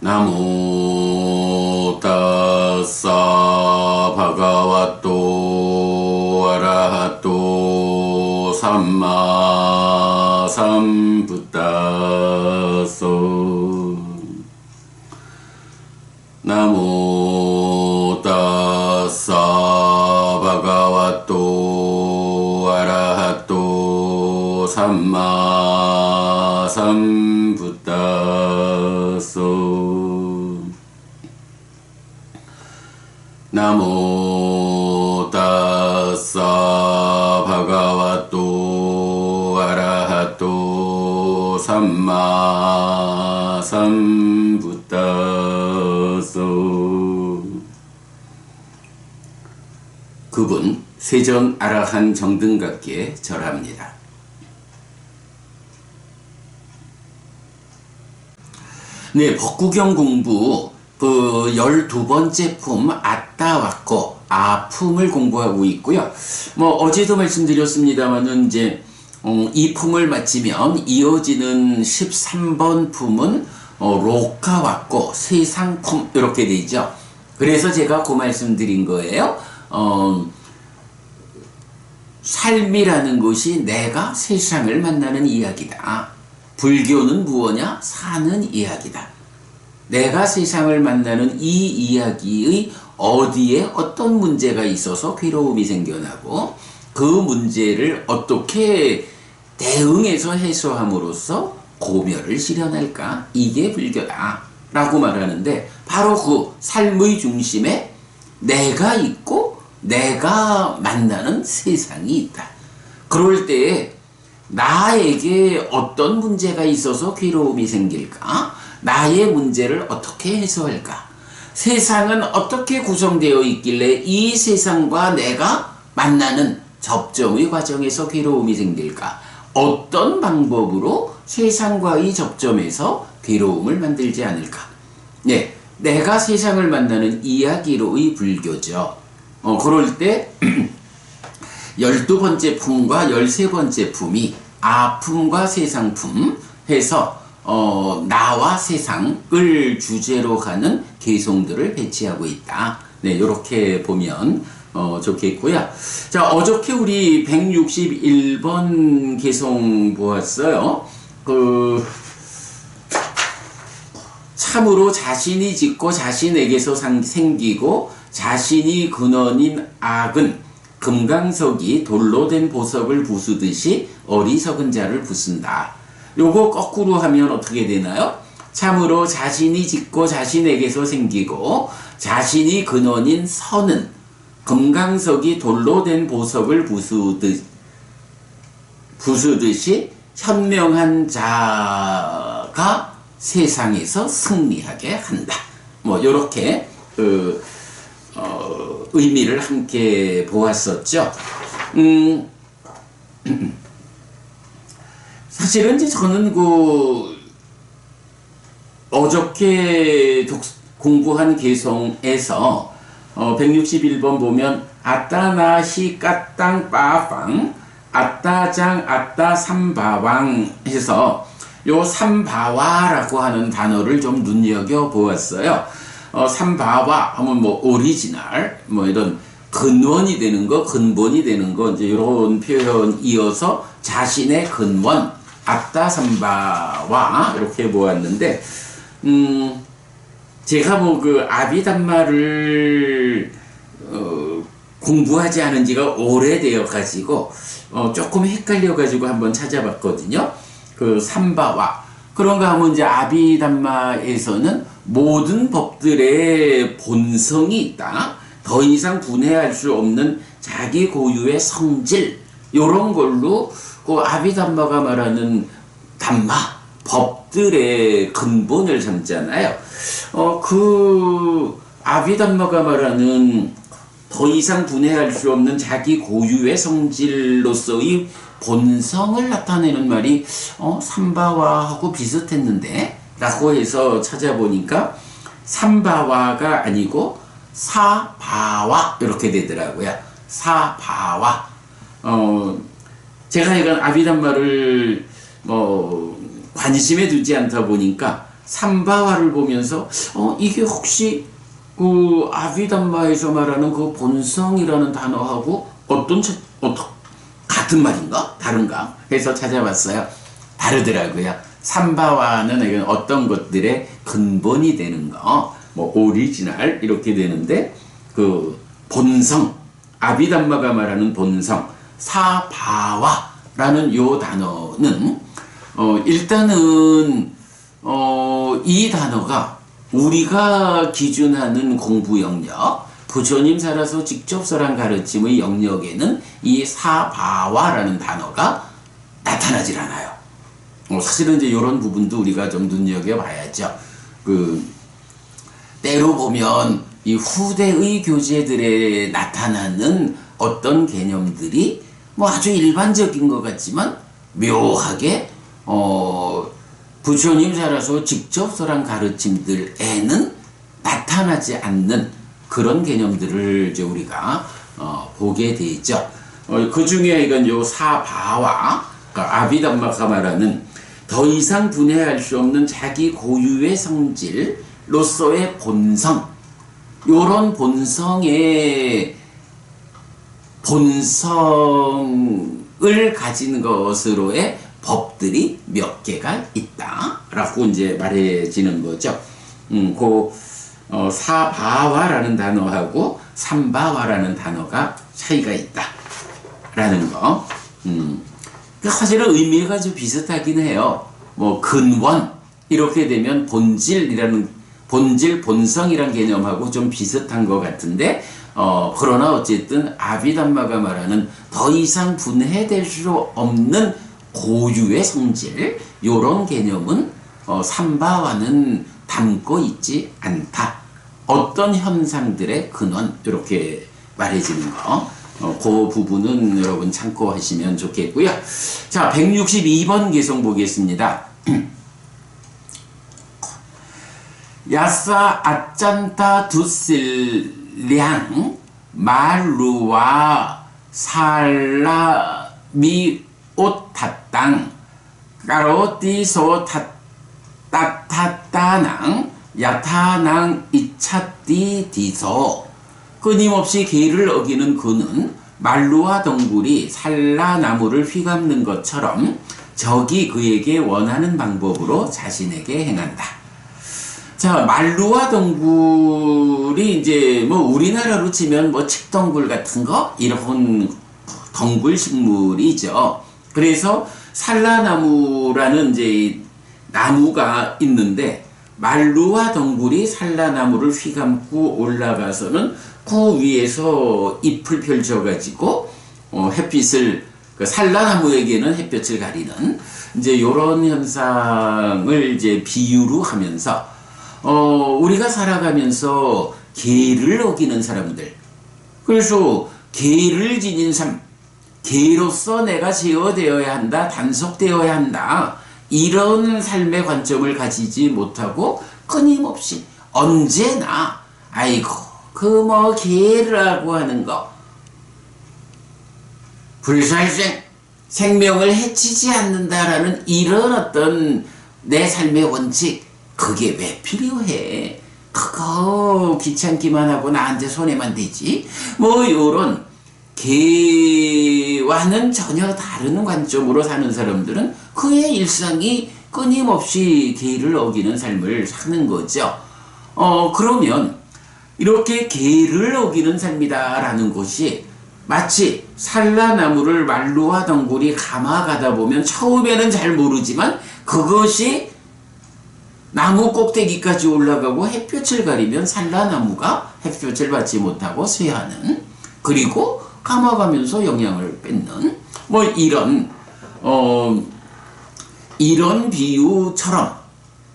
나모 따사 바가와또 아라하또 삼마 삼부따소 나모 따사 바가와또 아라하또 삼마 삼부따소 나모 따사 바가와또 아라하또 삼마 삼부따소 그분 세전 아라한 정등각기에 절합니다. 네, 법구경 공부 그 열두 번째 품 아따 왔고 아품을 공부하고 있고요. 뭐 어제도 말씀드렸습니다만은 이제 어, 이 품을 마치면 이어지는 13번 품은 어, 로카 왔고 세상 품 이렇게 되죠. 그래서 제가 그 말씀드린 거예요. 어, 삶이라는 것이 내가 세상을 만나는 이야기다. 불교는 무엇냐? 사는 이야기다. 내가 세상을 만나는 이 이야기의 어디에 어떤 문제가 있어서 괴로움이 생겨나고 그 문제를 어떻게 대응해서 해소함으로써 고멸을 실현할까? 이게 불교다. 라고 말하는데 바로 그 삶의 중심에 내가 있고 내가 만나는 세상이 있다. 그럴 때에 나에게 어떤 문제가 있어서 괴로움이 생길까? 나의 문제를 어떻게 해소할까? 세상은 어떻게 구성되어 있길래 이 세상과 내가 만나는 접점의 과정에서 괴로움이 생길까? 어떤 방법으로 세상과의 접점에서 괴로움을 만들지 않을까? 네, 내가 세상을 만나는 이야기로의 불교죠. 어, 그럴 때 열두 번째 품과 열세 번째 품이 아품과 세상품 해서 어, 나와 세상을 주제로 하는 개송들을 배치하고 있다. 네, 이렇게 보면 어, 좋겠고요. 자, 어저께 우리 161번 개송 보았어요. 그 참으로 자신이 짓고 자신에게서 상, 생기고 자신이 근원인 악은 금강석이 돌로 된 보석을 부수듯이 어리석은 자를 부순다. 요거 거꾸로 하면 어떻게 되나요? 참으로 자신이 짓고 자신에게서 생기고 자신이 근원인 선은 금강석이 돌로 된 보석을 부수듯, 부수듯이 현명한 자가 세상에서 승리하게 한다. 뭐 요렇게 그 어, 의미를 함께 보았었죠. 음, 사실은 이제 저는 그 어저께 독, 공부한 개성에서 어, 161번 보면 아따나시 까땅 빠팡 아따장 아따 삼바왕 해서 요 삼바와라고 하는 단어를 좀 눈여겨 보았어요. 어, 삼바와 하면 뭐 오리지널 뭐 이런 근원이 되는 거, 근본이 되는 거 이제 이런 표현 이어서 자신의 근원 아따 삼바와 이렇게 보았는데 음 제가 뭐 그 아비담마를 어, 공부하지 않은 지가 오래되어 가지고 어, 조금 헷갈려 가지고 한번 찾아봤거든요. 그 삼바와 그런가 하면 이제 아비담마에서는 모든 법들의 본성이 있다. 더 이상 분해할 수 없는 자기 고유의 성질 요런 걸로 그 아비담마가 말하는 담마 법들의 근본을 삼잖아요. 어 그 아비담마가 말하는 더 이상 분해할 수 없는 자기 고유의 성질로서의 본성을 나타내는 말이 어 삼바와하고 비슷했는데 라고 해서 찾아보니까 삼바와가 아니고 사바와 이렇게 되더라고요. 사바와 어 제가 이건 아비담마를 뭐 관심에 두지 않다 보니까 삼바와를 보면서 어 이게 혹시 그 아비담마에서 말하는 그 본성이라는 단어하고 어떤 차, 어떤 같은 말인가 다른가 해서 찾아봤어요. 다르더라고요. 삼바와는 어떤 것들의 근본이 되는 거, 뭐 오리지널 이렇게 되는데 그 본성 아비담마가 말하는 본성 사바와라는 요 단어는 어 일단은 어 이 단어가 우리가 기준하는 공부 영역 부처님 살아서 직접 설한 가르침의 영역에는 이 사바와라는 단어가 나타나질 않아요. 어, 사실은 이제 이런 부분도 우리가 좀 눈여겨봐야죠. 그 때로 보면 이 후대의 교재들에 나타나는 어떤 개념들이 뭐 아주 일반적인 것 같지만 묘하게 어 부처님 살아서 직접 설한 가르침들에는 나타나지 않는 그런 개념들을 이제 우리가 어, 보게 되죠. 어, 그 중에 이건 요 사바와 그러니까 아비담마가 말하는 더 이상 분해할 수 없는 자기 고유의 성질로서의 본성 요런 본성의 본성을 가진 것으로의 법들이 몇 개가 있다라고 이제 말해지는 거죠. 음, 그 어, 사바와라는 단어하고 삼바와라는 단어가 차이가 있다라는 거. 음, 그 사실은 의미가 좀 비슷하긴 해요. 뭐 근원 이렇게 되면 본질이라는 본질 본성이란 개념하고 좀 비슷한 것 같은데 어, 그러나 어쨌든 아비담마가 말하는 더 이상 분해될 수 없는 고유의 성질 요런 개념은 어, 삼바와는 담고 있지 않다. 어떤 현상들의 근원 이렇게 말해지는 거. 어, 그 부분은 여러분 참고하시면 좋겠고요. 자, 162번 개성 보겠습니다. 야사 아짠타 두실 량 말루와 살라미 옷탔땅 까로띠소 따타따낭 야타낭 이차띠 디소 끊임없이 계를 어기는 그는 말루와 덩굴이 산라나무를 휘감는 것처럼 적이 그에게 원하는 방법으로 자신에게 행한다. 자, 말루와 덩굴이 이제 뭐 우리나라로 치면 뭐 칡덩굴 같은 거 이런 덩굴 식물이죠. 그래서 산라나무라는 이제 나무가 있는데 말루와 덩굴이 산라나무를 휘감고 올라가서는 그 위에서 잎을 펼쳐가지고 어, 햇빛을 그 산라나무에게는 햇볕을 가리는 이제 이런 현상을 이제 비유로 하면서 어, 우리가 살아가면서 계를 어기는 사람들. 그래서 계를 지닌 삶 계로서 내가 제어되어야 한다 단속되어야 한다 이런 삶의 관점을 가지지 못하고 끊임없이 언제나 아이고 그뭐 개라고 하는 거. 불살생 생명을 해치지 않는다라는 이런 어떤 내 삶의 원칙 그게 왜 필요해? 그거 귀찮기만 하고 나한테 손해만 되지. 뭐 요런 개와는 전혀 다른 관점으로 사는 사람들은 그의 일상이 끊임없이 개를 어기는 삶을 사는 거죠. 어, 그러면 이렇게 개를 어기는 삶이다라는 것이 마치 산라나무를 말루와 덩굴이 감아가다 보면 처음에는 잘 모르지만 그것이 나무 꼭대기까지 올라가고 햇볕을 가리면 산라나무가 햇볕을 받지 못하고 쇠하는 그리고 감아가면서 영향을 뺏는 뭐 이런 어 이런 비유처럼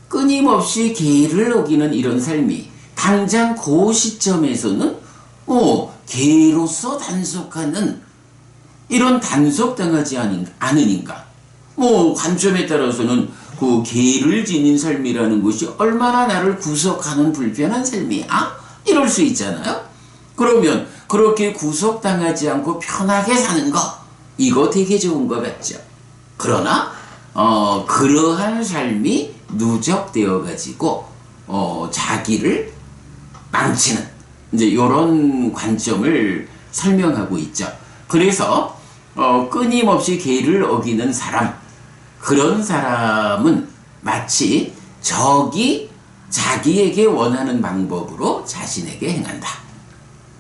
끊임없이 계를 어기는 이런 삶이 당장 그 시점에서는 어 개로서 단속하는 이런 단속당하지 않으니까. 뭐 관점에 따라서는 그 개를 지닌 삶이라는 것이 얼마나 나를 구속하는 불편한 삶이야 이럴 수 있잖아요. 그러면 그렇게 구속당하지 않고 편하게 사는 거 이거 되게 좋은 것 같죠. 그러나 어, 그러한 삶이 누적되어 가지고 어, 자기를 망치는 이제 이런 관점을 설명하고 있죠. 그래서 어, 끊임없이 계를 어기는 사람 그런 사람은 마치 적이 자기에게 원하는 방법으로 자신에게 행한다.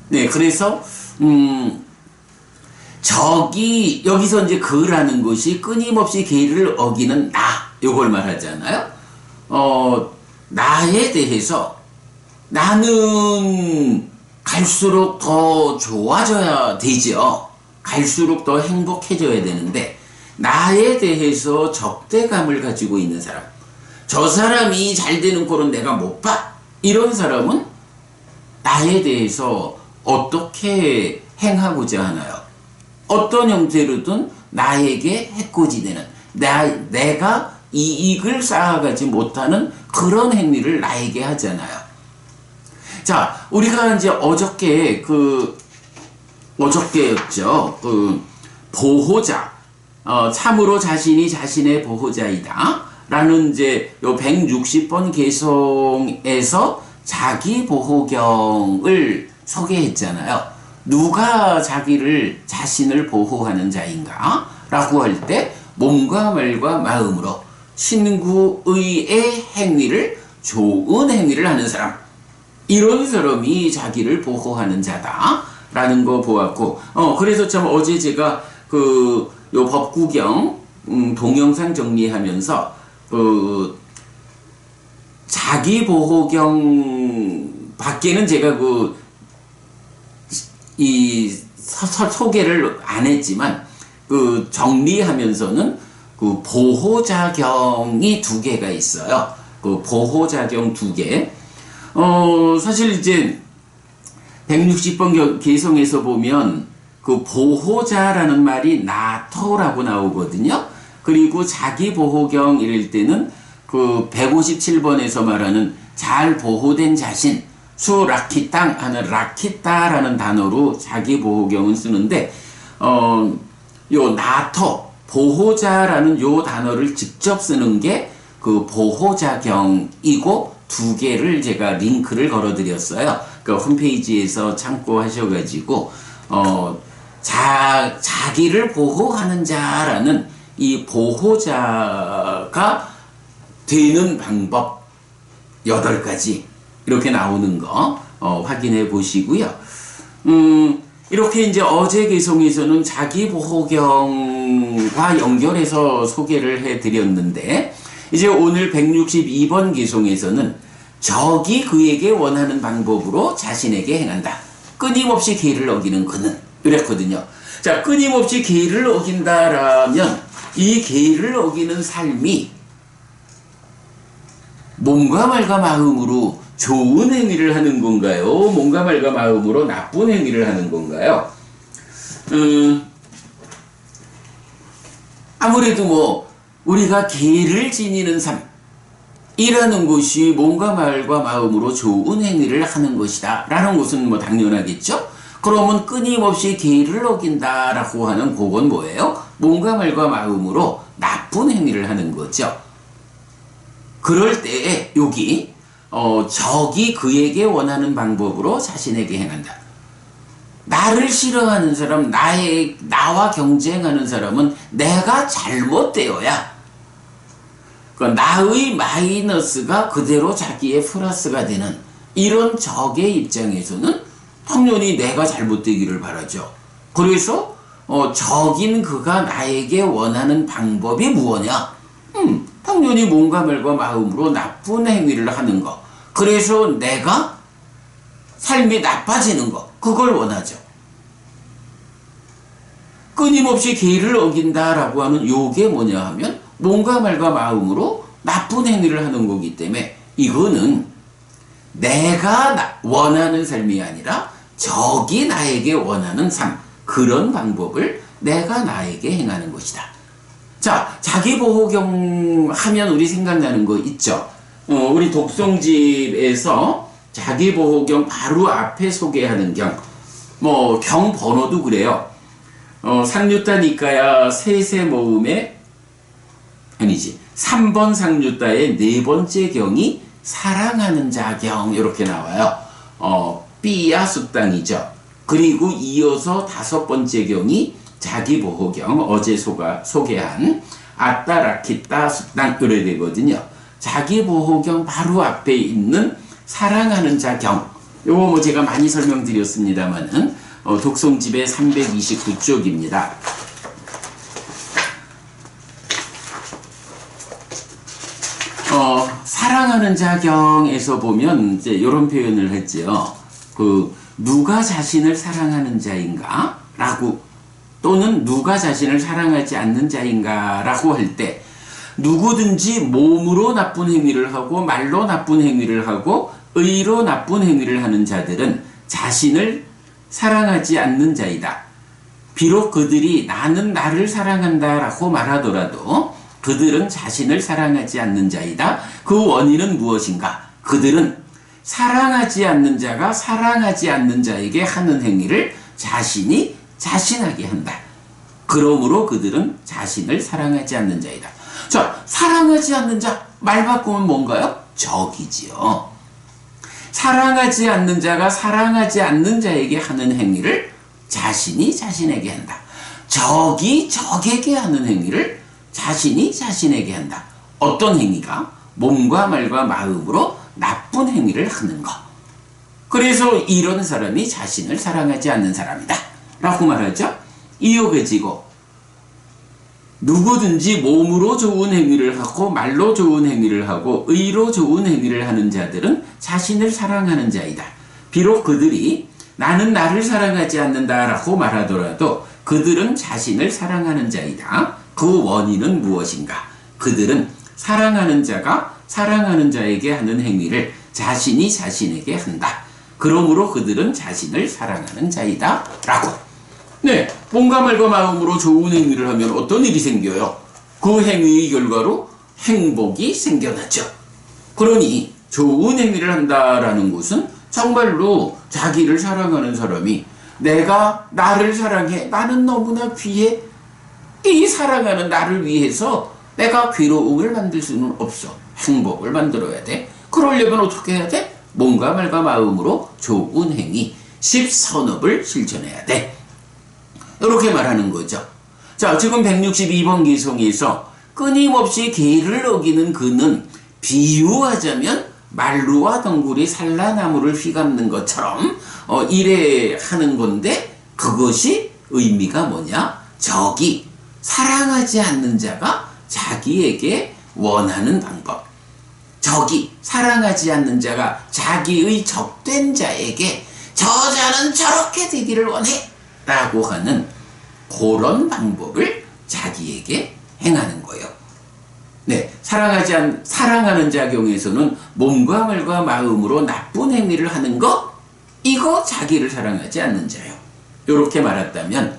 네, 그래서 음, 적이 여기서 이제 그라는 것이 끊임없이 계를 어기는 나 요걸 말하잖아요. 어, 나에 대해서 나는 갈수록 더 좋아져야 되죠. 갈수록 더 행복해져야 되는데 나에 대해서 적대감을 가지고 있는 사람. 저 사람이 잘 되는 꼴은 내가 못 봐. 이런 사람은 나에 대해서 어떻게 행하고자 하나요? 어떤 형태로든 나에게 해코지되는 나, 내가 이익을 쌓아가지 못하는 그런 행위를 나에게 하잖아요. 자, 우리가 이제 어저께 그 어저께였죠. 그 보호자, 어, 참으로 자신이 자신의 보호자이다. 라는 이제 요 160번 개송에서 자기 보호경을 소개했잖아요. 누가 자기를 자신을 보호하는 자인가? 라고 할 때 몸과 말과 마음으로 신구의의 행위를 좋은 행위를 하는 사람 이런 사람이 자기를 보호하는 자다 라는 거 보았고 어 그래서 참 어제 제가 그 요 법구경 음, 동영상 정리하면서 그 자기 보호경 밖에는 제가 그 이 소개를 안 했지만 그 정리하면서는 그 보호자경이 두 개가 있어요. 그 보호자경 두 개. 어, 사실 이제 160번 개성에서 보면 그 보호자라는 말이 나토라고 나오거든요. 그리고 자기 보호경 이럴 때는 그 157번에서 말하는 잘 보호된 자신, 수라키땅 하는 라키따라는 단어로 자기 보호경은 쓰는데, 어, 요 나토, 보호자라는 요 단어를 직접 쓰는 게 그 보호자경이고 두 개를 제가 링크를 걸어 드렸어요. 그 홈페이지에서 참고하셔가지고, 어, 자, 자기를 보호하는 자라는 이 보호자가 되는 방법 여덟 가지 이렇게 나오는 거 어, 확인해 보시고요. 음, 이렇게 이제 어제 개송에서는 자기 보호경과 연결해서 소개를 해 드렸는데 이제 오늘 162번 개송에서는 적이 그에게 원하는 방법으로 자신에게 행한다. 끊임없이 계를 어기는 그는 이랬거든요. 자, 끊임없이 계를 어긴다라면 이 계를 어기는 삶이 몸과 말과 마음으로 좋은 행위를 하는 건가요? 몸과 말과 마음으로 나쁜 행위를 하는 건가요? 음, 아무래도 뭐 우리가 계를 지니는 삶 이라는 것이 몸과 말과 마음으로 좋은 행위를 하는 것이다 라는 것은 뭐 당연하겠죠? 그러면 끊임없이 계를 어긴다라고 하는 그건 뭐예요? 몸과 말과 마음으로 나쁜 행위를 하는 거죠. 그럴 때에 여기 어, 적이 그에게 원하는 방법으로 자신에게 행한다. 나를 싫어하는 사람, 나의 나와 경쟁하는 사람은 내가 잘못되어야 그 나의 마이너스가 그대로 자기의 플러스가 되는 이런 적의 입장에서는 당연히 내가 잘못되기를 바라죠. 그래서 어, 적인 그가 나에게 원하는 방법이 무엇냐? 음, 당연히 몸과 말과 마음으로 나쁜 행위를 하는 거. 그래서 내가 삶이 나빠지는 거. 그걸 원하죠. 끊임없이 계를 어긴다라고 하는 요게 뭐냐 하면 몸과 말과 마음으로 나쁜 행위를 하는 거기 때문에 이거는 내가 원하는 삶이 아니라 적이 나에게 원하는 삶, 그런 방법을 내가 나에게 행하는 것이다. 자, 자기보호경 하면 우리 생각나는 거 있죠? 어, 우리 독송집에서 자기보호경 바로 앞에 소개하는 경, 뭐, 경 번호도 그래요. 어, 상류단 이까야 세세 모음에 아니지. 3번 상류다의 네 번째 경이 사랑하는 자경 이렇게 나와요. 어, 삐야 숙당이죠. 그리고 이어서 다섯 번째 경이 자기보호경 어제 소가, 소개한 아따라키따 숙당 이래 되거든요. 자기보호경 바로 앞에 있는 사랑하는 자경 요거 뭐 제가 많이 설명드렸습니다만은 어, 독송집의 329쪽입니다. 어, 사랑하는 자경에서 보면 이제 이런 표현을 했지요. 그 누가 자신을 사랑하는 자인가? 라고 또는 누가 자신을 사랑하지 않는 자인가? 라고 할 때 누구든지 몸으로 나쁜 행위를 하고 말로 나쁜 행위를 하고 의로 나쁜 행위를 하는 자들은 자신을 사랑하지 않는 자이다. 비록 그들이 나는 나를 사랑한다 라고 말하더라도 그들은 자신을 사랑하지 않는 자이다. 그 원인은 무엇인가? 그들은 사랑하지 않는 자가 사랑하지 않는 자에게 하는 행위를 자신이 자신하게 한다. 그러므로 그들은 자신을 사랑하지 않는 자이다. 자, 사랑하지 않는 자, 말 바꾸면 뭔가요? 적이지요. 사랑하지 않는 자가 사랑하지 않는 자에게 하는 행위를 자신이 자신에게 한다. 적이 적에게 하는 행위를 자신이 자신에게 한다. 어떤 행위가? 몸과 말과 마음으로 나쁜 행위를 하는 것. 그래서 이런 사람이 자신을 사랑하지 않는 사람이다. 라고 말하죠. 이어지고 누구든지 몸으로 좋은 행위를 하고 말로 좋은 행위를 하고 의로 좋은 행위를 하는 자들은 자신을 사랑하는 자이다. 비록 그들이 나는 나를 사랑하지 않는다라고 말하더라도 그들은 자신을 사랑하는 자이다. 그 원인은 무엇인가? 그들은 사랑하는 자가 사랑하는 자에게 하는 행위를 자신이 자신에게 한다. 그러므로 그들은 자신을 사랑하는 자이다. 라고. 네, 몸과 말과 마음으로 좋은 행위를 하면 어떤 일이 생겨요? 그 행위의 결과로 행복이 생겨나죠. 그러니 좋은 행위를 한다라는 것은 정말로 자기를 사랑하는 사람이 내가 나를 사랑해 나는 너무나 귀해 이 사랑하는 나를 위해서 내가 괴로움을 만들 수는 없어 행복을 만들어야 돼 그러려면 어떻게 해야 돼? 몸과 말과 마음으로 좋은 행위 십선업을 실천해야 돼 이렇게 말하는 거죠. 자, 지금 162번 기송에서 끊임없이 계를 어기는 그는 비유하자면 말루와 덩굴이 산라나무를 휘감는 것처럼 어, 이래 하는 건데 그것이 의미가 뭐냐? 적이 사랑하지 않는 자가 자기에게 원하는 방법. 적이 사랑하지 않는 자가 자기의 적된 자에게 저 자는 저렇게 되기를 원해. 라고 하는 그런 방법을 자기에게 행하는 거예요. 네, 사랑하지 않, 사랑하는 자경에서는 몸과 말과 마음으로 나쁜 행위를 하는 것, 이거 자기를 사랑하지 않는 자요. 이렇게 말했다면,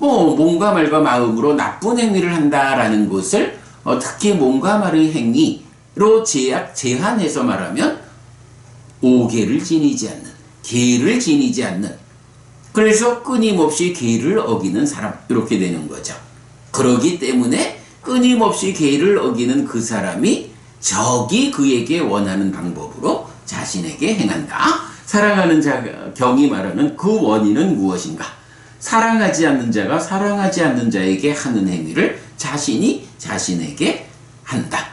뭐, 몸과 말과 마음으로 나쁜 행위를 한다라는 것을 어, 특히 몸과 말의 행위로 제약, 제한해서 말하면, 오개를 지니지 않는, 개를 지니지 않는, 그래서 끊임없이 계를 어기는 사람 이렇게 되는 거죠. 그러기 때문에 끊임없이 계를 어기는 그 사람이 적이 그에게 원하는 방법으로 자신에게 행한다. 사랑하는 자 경이 말하는 그 원인은 무엇인가? 사랑하지 않는 자가 사랑하지 않는 자에게 하는 행위를 자신이 자신에게 한다.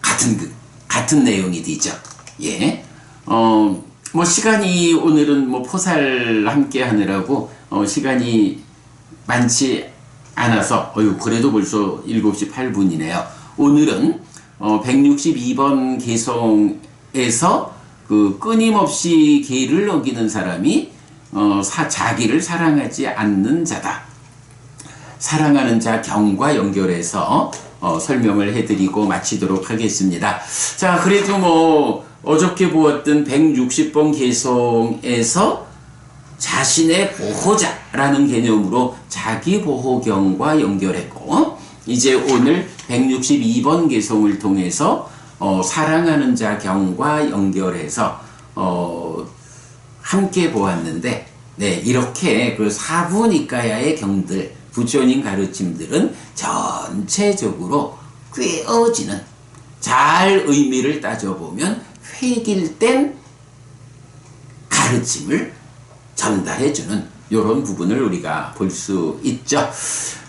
같은 그 같은 내용이 되죠. 예. 어, 뭐 시간이 오늘은 뭐 포살 함께 하느라고 어 시간이 많지 않아서 어유 그래도 벌써 7시 8분이네요. 오늘은 어 162번 개성에서 그 끊임없이 계를 어기는 사람이 어 사, 자기를 사랑하지 않는 자다. 사랑하는 자 경과 연결해서 어 설명을 해드리고 마치도록 하겠습니다. 자, 그래도 뭐 어저께 보았던 160번 개성에서 자신의 보호자라는 개념으로 자기 보호경과 연결했고 이제 오늘 162번 개성을 통해서 어, 사랑하는 자 경과 연결해서 어, 함께 보았는데 네 이렇게 그 사부니까야의 경들 부처님 가르침들은 전체적으로 꿰어지는 잘 의미를 따져보면 획일된 가르침을 전달해주는 이런 부분을 우리가 볼 수 있죠.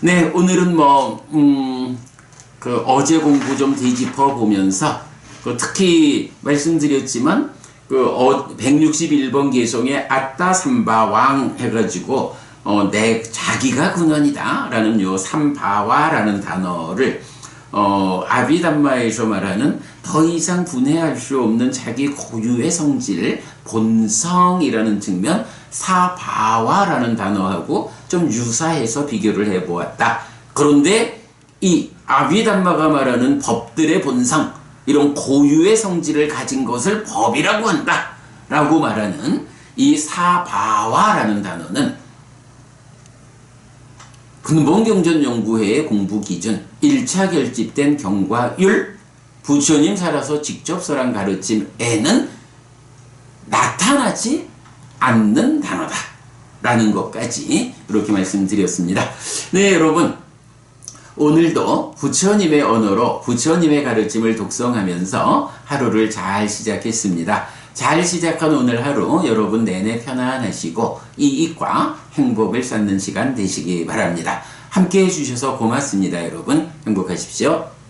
네, 오늘은 뭐, 음, 그 어제 공부 좀 되짚어 보면서 그 특히 말씀드렸지만 그 어, 161번 개송에 아따 삼바 왕 해가지고 어, 내 자기가 근원이다라는 요 삼바와라는 단어를 어, 아비담마에서 말하는 더 이상 분해할 수 없는 자기 고유의 성질, 본성이라는 측면, 사바와라는 단어하고 좀 유사해서 비교를 해보았다. 그런데 이 아비담마가 말하는 법들의 본성, 이런 고유의 성질을 가진 것을 법이라고 한다. 라고 말하는 이 사바와라는 단어는 근본경전연구회의 공부 기준 1차 결집된 경과율 부처님 살아서 직접 설한 가르침에는 나타나지 않는 단어다. 라는 것까지 이렇게 말씀드렸습니다. 네, 여러분. 오늘도 부처님의 언어로 부처님의 가르침을 독성하면서 하루를 잘 시작했습니다. 잘 시작한 오늘 하루 여러분 내내 편안하시고 이익과 행복을 쌓는 시간 되시기 바랍니다. 함께 해주셔서 고맙습니다, 여러분. 행복하십시오.